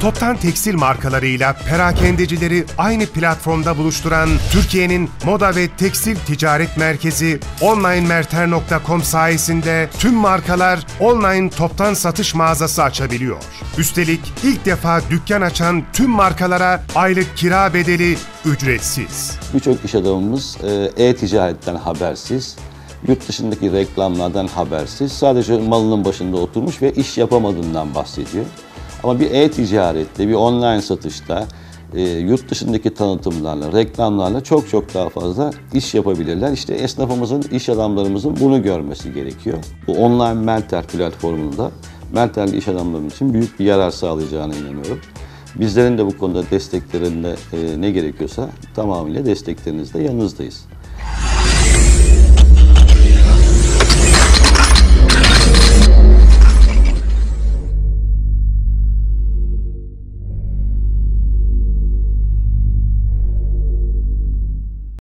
Toptan tekstil markalarıyla perakendecileri aynı platformda buluşturan Türkiye'nin moda ve tekstil ticaret merkezi onlinemerter.com sayesinde tüm markalar online toptan satış mağazası açabiliyor. Üstelik ilk defa dükkan açan tüm markalara aylık kira bedeli ücretsiz. Birçok iş adamımız e, e-ticaretten habersiz, yurt dışındaki reklamlardan habersiz, sadece malının başında oturmuş ve iş yapamadığından bahsediyor. Ama bir e-ticarette, bir online satışta, e, yurt dışındaki tanıtımlarla, reklamlarla çok çok daha fazla iş yapabilirler. İşte esnafımızın, iş adamlarımızın bunu görmesi gerekiyor. Bu online Melter platformunda Melterli iş adamları için büyük bir yarar sağlayacağına inanıyorum. Bizlerin de bu konuda desteklerinde e, ne gerekiyorsa tamamıyla desteklerinizde yanınızdayız.